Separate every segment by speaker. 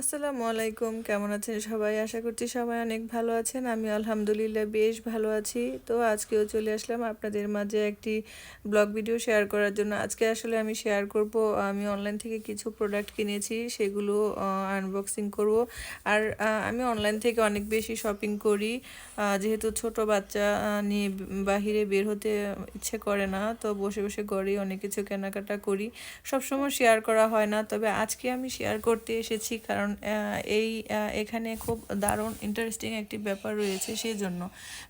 Speaker 1: আসসালামু আলাইকুম, কেমন আছেন সবাই? আশা করছি সবাই অনেক ভালো আছেন। আমি আলহামদুলিল্লাহ বেশ ভালো আছি। তো আজকেও চলে আসলাম আপনাদের মাঝে একটি ব্লগ ভিডিও শেয়ার করার জন্য। আজকে আসলে আমি শেয়ার করব, আমি অনলাইন থেকে কিছু প্রোডাক্ট কিনেছি, সেগুলো আনবক্সিং করব। আর আমি অনলাইন থেকে অনেক বেশি শপিং করি। যেহেতু ছোট বাচ্চা নিয়ে বাহিরে বের হতে ইচ্ছে করে না, তো বসে বসে ঘরেই অনেক কিছু কেনাকাটা করি। সবসময় শেয়ার করা হয় না, তবে আজকে আমি শেয়ার করতে এসেছি, কারণ আহ, এই এখানে খুব দারুণ ইন্টারেস্টিং একটি ব্যাপার রয়েছে সেই জন্য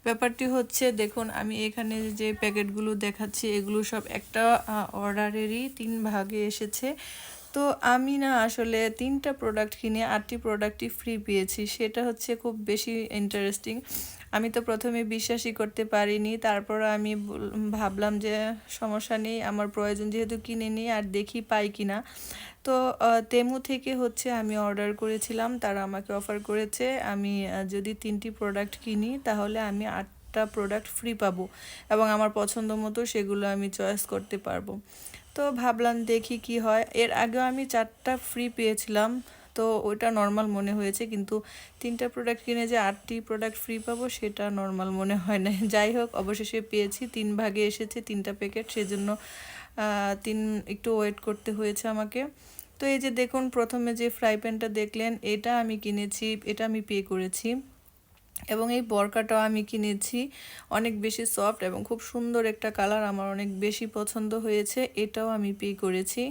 Speaker 1: ব্যাপারটি হচ্ছে দেখুন আমি এখানে যে প্যাকেটগুলো দেখাচ্ছি এগুলো সব একটা অর্ডারেরই তিন ভাগে এসেছে। তো আমি না আসলে তিনটা প্রোডাক্ট কিনে আটটি প্রোডাক্টই ফ্রি পেয়েছি, সেটা হচ্ছে খুব বেশি ইন্টারেস্টিং আমি তো প্রথমে বিশ্বাসই করতে পারিনি, তারপর আমি বল- ভাবলাম যে সমস্যা নেই, আমার প্রয়োজন যেহেতু কিনে নিই আর দেখি পাই কিনা। তো তেমু থেকে হচ্ছে আমি অর্ডার করেছিলাম, তারা আমাকে অফার করেছে, আমি যদি তিনটি প্রোডাক্ট কিনি, তাহলে আমি আটটা প্রোডাক্ট ফ্রি পাবো এবং আমার পছন্দ মতো সেগুলো আমি চয়েস করতে পারব। তো ভাবলাম দেখি কি হয়। এর আগেও আমি চারটা ফ্রি পেয়েছিলাম, তো ওইটা নর্মাল মনে হয়েছে কিন্তু তিনটা প্রোডাক্ট কিনে যে আটটি প্রোডাক্ট ফ্রি পাবো সেটা নর্মাল মনে হয় না যাই হোক, অবশেষে পেয়েছি, তিন ভাগে এসেছে, তিনটা প্যাকেট সেজন্য তিন একটু ওয়েট করতে হয়েছে আমাকে। তো এই যে দেখুন, প্রথমে যে ফ্রাই প্যানটা দেখলেন, এটা আমি কিনেছি, এটা আমি পে করেছি। এবং এই বরকাটাও আমি কিনেছি। অনেক বেশি সফট এবং খুব সুন্দর একটা কালার আমার অনেক বেশি পছন্দ হয়েছে, এটাও আমি পে করেছি।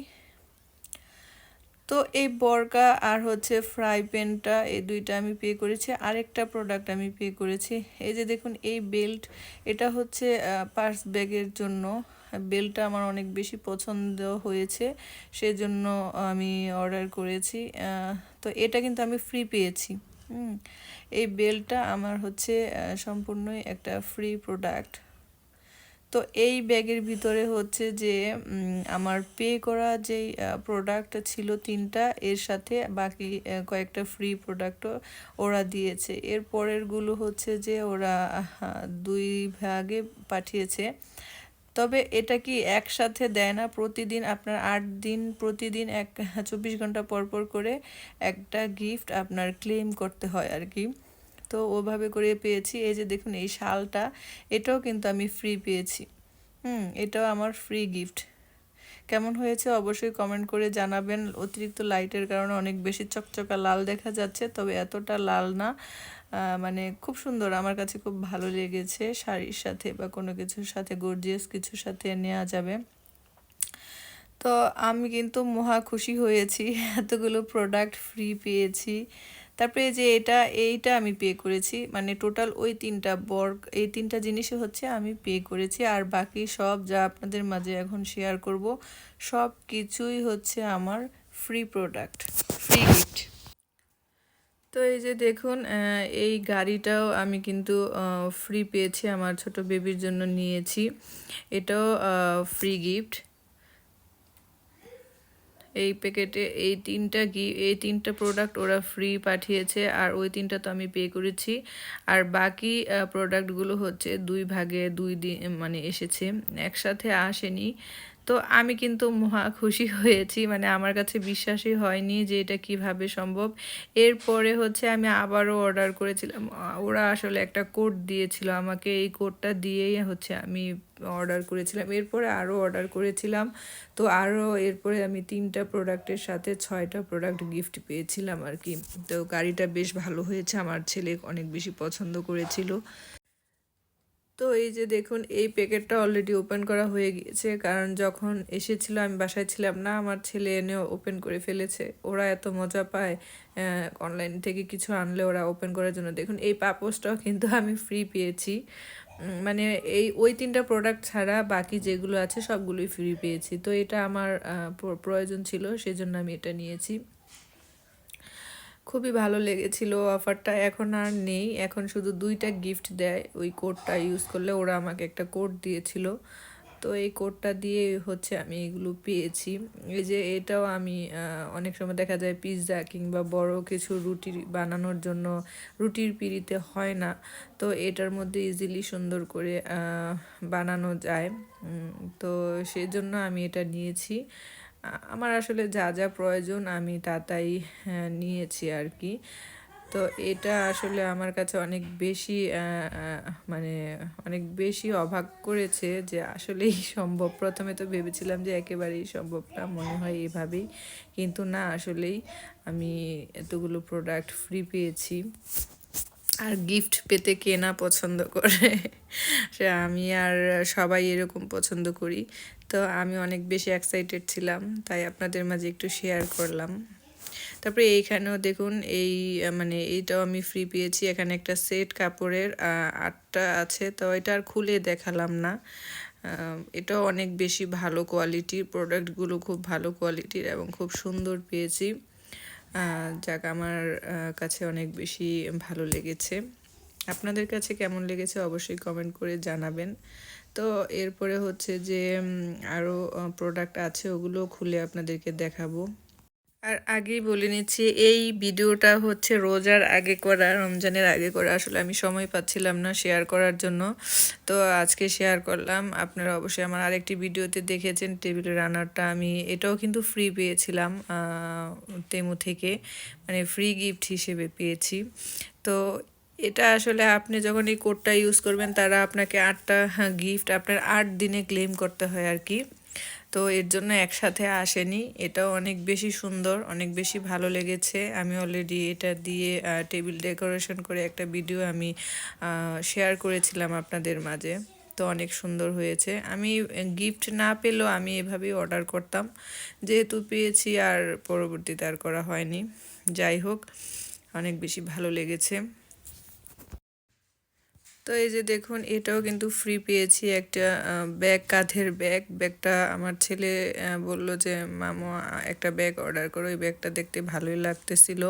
Speaker 1: তো এই বরকা আর হচ্ছে ফ্রাই প্যানটা এই দুইটা আমি পে করেছি, আরেকটা প্রোডাক্ট আমি পে করেছি। এই যে দেখুন, এই বেল্ট এটা হচ্ছে পার্স ব্যাগের জন্য। বেল্টটা আমার অনেক বেশি পছন্দ হয়েছে, সেজন্য আমি অর্ডার করেছি। তো এটা কিন্তু আমি ফ্রি পেয়েছি। হুম, এই বেলটা আমার হচ্ছে সম্পূর্ণই একটা ফ্রি প্রোডাক্ট তো এই ব্যাগের ভিতরে হচ্ছে যে আমার পে করা যেই প্রোডাক্ট ছিল তিনটা, এর সাথে বাকি কয়েকটা ফ্রি প্রোডাক্টও ওরা দিয়েছে। এর পরেরগুলো হচ্ছে যে ওরা দুই ভাগে পাঠিয়েছে। তবে এটা কি একসাথে দেয় না? প্রতিদিন আপনার আট দিন, প্রতিদিন এক, চব্বিশ ঘণ্টা পর পর করে একটা গিফট আপনার ক্লেম করতে হয় আর কি তো ওভাবে করে পেয়েছি। এই যে দেখুন, এই শালটা, এটাও কিন্তু আমি ফ্রি পেয়েছি। হুম, এটাও আমার ফ্রি গিফট কেমন হয়েছে অবশ্যই কমেন্ট করে জানাবেন। অতিরিক্ত লাইটের কারণে অনেক বেশি চকচকা লাল দেখা যাচ্ছে, তবে এতটা লাল না। মানে খুব সুন্দর। আমার কাছে খুব ভালো লেগেছে শাড়ির সাথে বা কোনো কিছুর সাথে গর্জিয়াস কিছুর সাথে নেওয়া যাবে। তো আমি কিন্তু মহা খুশি হয়েছি, এতগুলো প্রোডাক্ট ফ্রি পেয়েছি। তারপরে যে এটা, এইটা আমি পে করেছি মানে টোটাল ওই তিনটা বর, এই তিনটা জিনিসই হচ্ছে আমি পে করেছি। আর বাকি সব যা আপনাদের মাঝে এখন শেয়ার করব, সব কিছুই হচ্ছে আমার ফ্রি প্রোডাক্ট ফ্রি গিফট তো এই যে দেখুন এই গাড়িটাও আমি কিন্তু ফ্রি পেয়েছি, আমার ছোট বেবির জন্য নিয়েছি। এটাও ফ্রি গিফট এই প্যাকেটে এই তিনটা গি এই তিনটা প্রোডাক্ট ওরা ফ্রি পাঠিয়েছে, আর ওই তিনটা তো আমি পে করেছি। আর বাকি প্রোডাক্টগুলো হচ্ছে দুই ভাগে, দুই দিন মানে এসেছে। একসাথে আসেনি। তো আমি কিন্তু মহা খুশি হয়েছি মানে আমার কাছে বিশ্বাসই হয়নি যে এটা কীভাবে সম্ভব। এরপরে হচ্ছে আমি আবারও অর্ডার করেছিলাম। ওরা আসলে একটা কোড দিয়েছিল আমাকে, এই কোডটা দিয়েই হচ্ছে আমি অর্ডার করেছিলাম। এরপরে আরও অর্ডার করেছিলাম। তো আরও এরপরে আমি তিনটা প্রোডাক্টের সাথে ছয়টা প্রোডাক্ট গিফট পেয়েছিলাম আর কি। তো গাড়িটা বেশ ভালো হয়েছে, আমার ছেলে অনেক বেশি পছন্দ করেছিল। তো এই যে দেখুন, এই প্যাকেটটা অলরেডি ওপেন করা হয়ে গিয়েছে। কারণ যখন এসেছিল, আমি বাসায় ছিলাম না, আমার ছেলে এনেও ওপেন করে ফেলেছে। ওরা এত মজা পায় অনলাইন থেকে কিছু আনলে ওরা ওপেন করার জন্য। দেখুন, এই পাপোসটাও কিন্তু আমি ফ্রি পেয়েছি। মানে এই, ওই তিনটা প্রোডাক্ট ছাড়া বাকি যেগুলো আছে, সবগুলোই ফ্রি পেয়েছি। তো এটা আমার প্রয়োজন ছিল, সেজন্য আমি এটা নিয়েছি। খুবই ভালো লেগেছিল অফারটা, এখন আর নেই। এখন শুধু দুইটা গিফট দেয়, ওই কোডটা ইউজ করলে ওরা আমাকে একটা কোড দিয়েছিল। তো এই কোডটা দিয়ে হচ্ছে আমি এগুলো পেয়েছি। এই যে এটাও আমি অনেক সময় দেখা যায় পিৎজা কিংবা বড় কিছু রুটি বানানোর জন্য রুটির পিড়িতে হয় না। তো এটার মধ্যে ইজিলি সুন্দর করে বানানো যায়। তো সেজন্য আমি এটা নিয়েছি। আমার আসলে যা যা প্রয়োজন আমি তা তাই হ্যাঁ, নিয়েছি আর কি। তো এটা আসলে আমার কাছে অনেক বেশি মানে অনেক বেশি অবাক করেছে যে আসলেই সম্ভব। প্রথমে তো ভেবেছিলাম যে একেবারেই সম্ভব না মনে হয় এভাবেই। কিন্তু না আসলেই আমি এতগুলো প্রোডাক্ট ফ্রি পেয়েছি। আর গিফট পেতে কে না পছন্দ করে সে আমি আর সবাই এরকম পছন্দ করি। তো আমি অনেক বেশি এক্সাইটেড ছিলাম, তাই আপনাদের মাঝে একটু শেয়ার করলাম। তারপরে এইখানেও দেখুন, এই মানে এইটাও আমি ফ্রি পেয়েছি। এখানে একটা সেট কাপড়ের আটটা আছে, তো এটা আর খুলে দেখালাম না। এটাও অনেক বেশি ভালো কোয়ালিটির প্রোডাক্টগুলো খুব ভালো কোয়ালিটির এবং খুব সুন্দর পেয়েছি। যাক, আমার কাছে অনেক বেশি ভালো লেগেছে। আপনাদের কাছে কেমন লেগেছে অবশ্যই কমেন্ট করে জানাবেন। তো এরপরে হচ্ছে যে আরও প্রোডাক্ট আছে, ওগুলো খুলে আপনাদেরকে দেখাবো। আর আগেই বলে নিচ্ছি, এই ভিডিওটা হচ্ছে রোজার আগে করা, রমজানের আগে করা। আসলে আমি সময় পাচ্ছিলাম না শেয়ার করার জন্য। তো আজকে শেয়ার করলাম। আপনারা অবশ্যই আমার আরেকটি ভিডিওতে দেখেছেন টেবিল রানারটা আমি এটাও কিন্তু ফ্রি পেয়েছিলাম তেমু থেকে। মানে ফ্রি গিফট হিসেবে পেয়েছি। তো এটা আসলে আপনি যখন এই কোডটা ইউজ করবেন, তারা আপনাকে আটটা গিফট আপনার আট দিনে ক্লেম করতে হয় আর কি। তো এর জন্য একসাথে আসেনি। এটাও অনেক বেশি সুন্দর, অনেক বেশি ভালো লেগেছে। আমি অলরেডি এটা দিয়ে টেবিল ডেকোরেশন করে একটা ভিডিও আমি শেয়ার করেছিলাম আপনাদের মাঝে। তো অনেক সুন্দর হয়েছে। আমি গিফট না পেলেও আমি এভাবেই অর্ডার করতাম। যেহেতু পেয়েছি আর পরবর্তীতে আর করা হয়নি। যাই হোক, অনেক বেশি ভালো লেগেছে। তো এই যে দেখুন, এটাও কিন্তু ফ্রি পেয়েছি একটা ব্যাগ কাঁধের ব্যাগ ব্যাগটা আমার ছেলে বলল যে, মামা একটা ব্যাগ অর্ডার করো, ওই ব্যাগটা দেখতে ভালোই লাগতেছিল।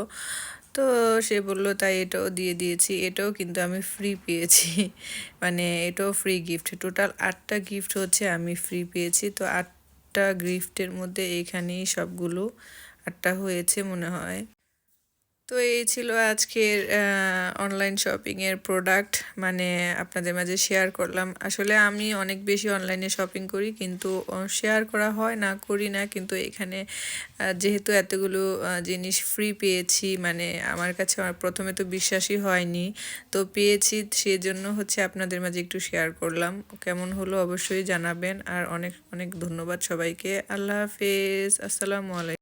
Speaker 1: তো সে বলল, তাই এটাও দিয়ে দিয়েছি। এটাও কিন্তু আমি ফ্রি পেয়েছি। মানে এটাও ফ্রি গিফট টোটাল আটটা গিফট হচ্ছে, আমি ফ্রি পেয়েছি। তো আটটা গিফটের মধ্যে এইখানেই সবগুলো আটটা হয়েছে মনে হয়। তো এই ছিল আজকের অনলাইন শপিংয়ের প্রোডাক্ট মানে আপনাদের মাঝে শেয়ার করলাম। আসলে আমি অনেক বেশি অনলাইনে শপিং করি, কিন্তু শেয়ার করা হয় না, করি না, কিন্তু এখানে যেহেতু এতগুলো জিনিস ফ্রি পেয়েছি মানে আমার কাছে আমার প্রথমে তো বিশ্বাসই হয়নি, তো পেয়েছি, সেজন্য হচ্ছে আপনাদের মাঝে একটু শেয়ার করলাম। কেমন হলো অবশ্যই জানাবেন, আর অনেক অনেক ধন্যবাদ সবাইকে। আল্লাহ হাফেজ, আসসালামু আলাইকুম।